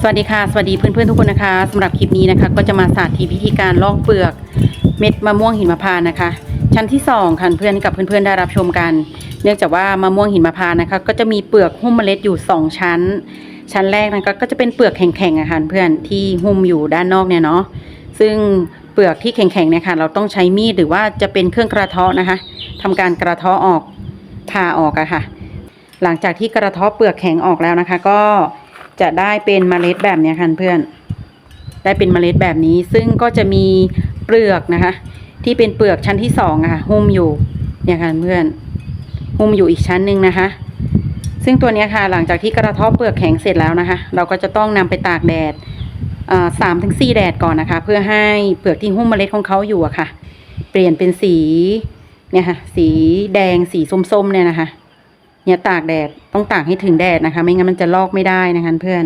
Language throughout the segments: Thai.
สวัสดีค่ะ สวัสดีเพื่อนๆทุกคนนะคะสำหรับคลิปนี้นะคะ ก็จะมาสาธิตวิธีการลอกเปลือกเม็ดมะม่วงหินมะพานต์นะคะ ชั้นที่สองค่ะเพื่อนกับเพื่อนๆได้รับชมกัน เนื่องจากว่ามะม่วงหินมะพานต์นะคะ ก็จะมีเปลือกหุ้มเมล็ดอยู่สองชั้น ชั้นแรกนะคะก็จะเป็นเปลือกแข็งๆอะค่ะเพื่อนที่หุ้มอยู่ด้านนอกเนี่ยเนาะซึ่งเปลือกที่แข็งๆเนี่ยค่ะเราต้องใช้มีดหรือว่าจะเป็นเครื่องกระเทาะนะคะทำการกระเทาะออกผ่าออกอะค่ะ หลังจากที่กระเทาะเปลือกแข็งออกแล้วนะคะ ก็ จะได้เป็นเมล็ดแบบนี้ค่ะเพื่อน ได้เป็นเมล็ดแบบนี้ ซึ่งก็จะมีเปลือกนะคะ ที่เป็นเปลือกชั้นที่สองอะค่ะหุ้มอยู่เนี่ยค่ะเพื่อนหุ้มอยู่อีกชั้นหนึ่งนะคะ ซึ่งตัวนี้ค่ะหลังจากที่กระทาะเปลือกแข็งเสร็จแล้วนะคะ เราก็จะต้องนำไปตากแดดสามถึงสี่แดดก่อนนะคะ เพื่อให้เปลือกที่หุ้มเมล็ดของเขาอยู่อะค่ะ เปลี่ยนเป็นสีเนี่ยค่ะ สีแดงสีส้มๆเนี่ยนะคะ เนี่ยตากแดดต้องตากให้ถึงแดดนะคะ ไม่งั้นมันจะลอกไม่ได้นะคะเพื่อน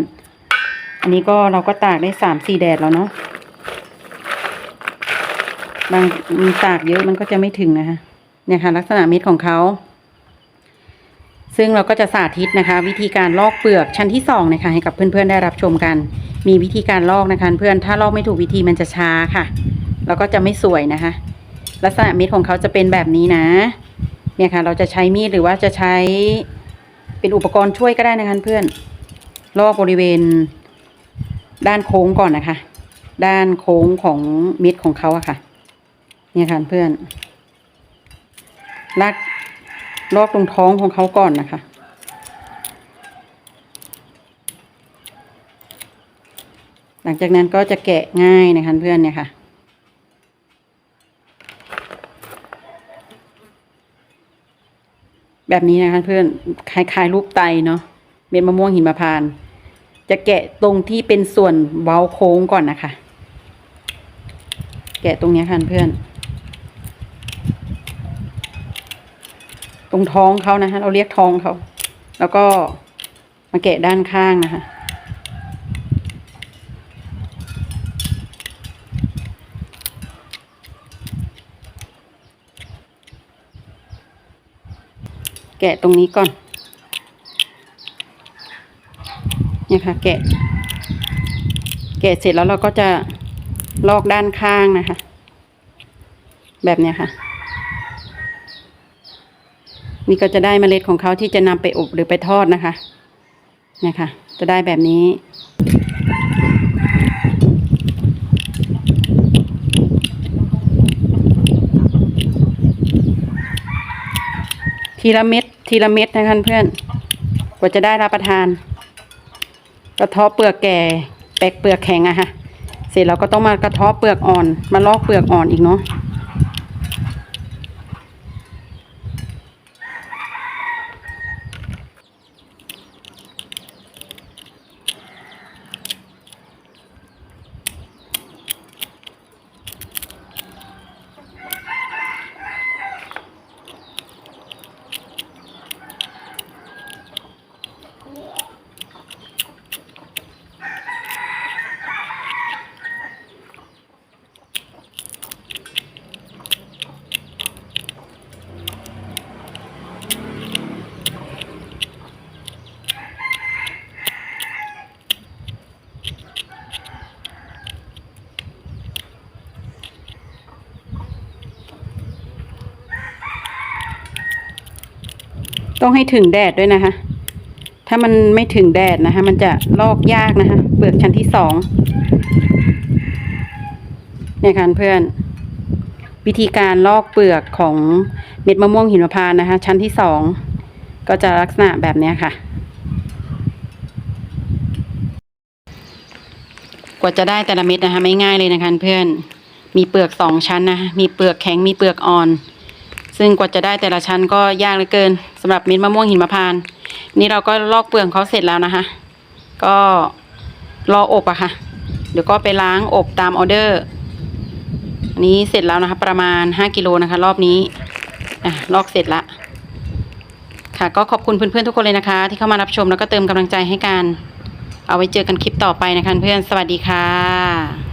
อันนี้ก็เราก็ตากได้สามสี่แดดแล้วเนาะบางมีตากเยอะมันก็จะไม่ถึงนะคะเนี่ยค่ะ ลักษณะเม็ดของเขา ซึ่งเราก็จะสาธิตนะคะ วิธีการลอกเปลือกชั้นที่สองนะคะ ให้กับเพื่อนๆได้รับชมกัน มีวิธีการลอกนะคะ เพื่อนถ้าลอกไม่ถูกวิธีมันจะช้าค่ะ แล้วก็จะไม่สวยนะคะ ลักษณะเม็ดของเขาจะเป็นแบบนี้นะ เนี่ยค่ะ เราจะใช้มีดหรือว่าจะใช้เป็นอุปกรณ์ช่วยก็ได้นะคะเพื่อนลอกบริเวณ ด้านโค้งก่อนนะคะ ด้านโค้งของเม็ดของเขาอะค่ะ เนี่ยค่ะเพื่อนลากลอกตรงท้องของเขาก่อนนะคะหลังจากนั้นก็จะแกะง่ายนะคะเพื่อนเนี่ยค่ะ แบบนี้นะคะเพื่อนคล้ายๆรูปไตเนาะเม็ดมะม่วงหิมพานต์จะแกะตรงที่เป็นส่วนเว้าโค้งก่อนนะคะ แกะตรงนี้ค่ะเพื่อน ตรงท้องเขานะคะเราเรียกท้องเขา แล้วก็มาแกะด้านข้างนะคะ แกะตรงนี้ก่อนเนี่ยค่ะแกะ แกะเสร็จแล้วเราก็จะลอกด้านข้างนะคะ แบบเนี้ยค่ะ นี่ก็จะได้เมล็ดของเขาที่จะนำไปอบหรือไปทอดนะคะเนี่ยค่ะ จะได้แบบนี้ ทีละเม็ดทีละเม็ดนะคะเพื่อนกว่าจะได้รับประทานกระเทาะเปลือกแก่แปลกเปลือกแข็งอะค่ะ เสร็จเราก็ต้องมากระเทาะเปลือกอ่อน มาลอกเปลือกอ่อนอีกเนาะ ต้องให้ถึงแดดด้วยนะคะ ถ้ามันไม่ถึงแดดนะคะ มันจะลอกยากนะคะ เปลือกชั้นที่สองเนี่ยค่ะเพื่อน วิธีการลอกเปลือกของเม็ดมะม่วงหิมพานต์นะคะ ชั้นที่สองก็จะลักษณะแบบนี้ค่ะ กว่าจะได้แต่ละเม็ดนะคะ ไม่ง่ายเลยนะคะเพื่อน มีเปลือกสองชั้นนะ มีเปลือกแข็ง มีเปลือกอ่อน ซึ่งกว่าจะได้แต่ละชั้นก็ยากเหลือเกิน สำหรับเม็ดมะม่วงหินมะพานนี่เราก็ลอกเปลือกเขาเสร็จแล้วนะคะ ก็รออบอะค่ะ เดี๋ยวก็ไปล้างอบตามออเดอร์อันนี้เสร็จแล้วนะคะ ประมาณห้ากิโลนะคะ รอบนี้อะลอกเสร็จละค่ะ ก็ขอบคุณเพื่อนๆทุกคนเลยนะคะ ที่เข้ามารับชมแล้วก็เติมกำลังใจให้กัน เอาไว้เจอกันคลิปต่อไปนะคะเพื่อนสวัสดีค่ะ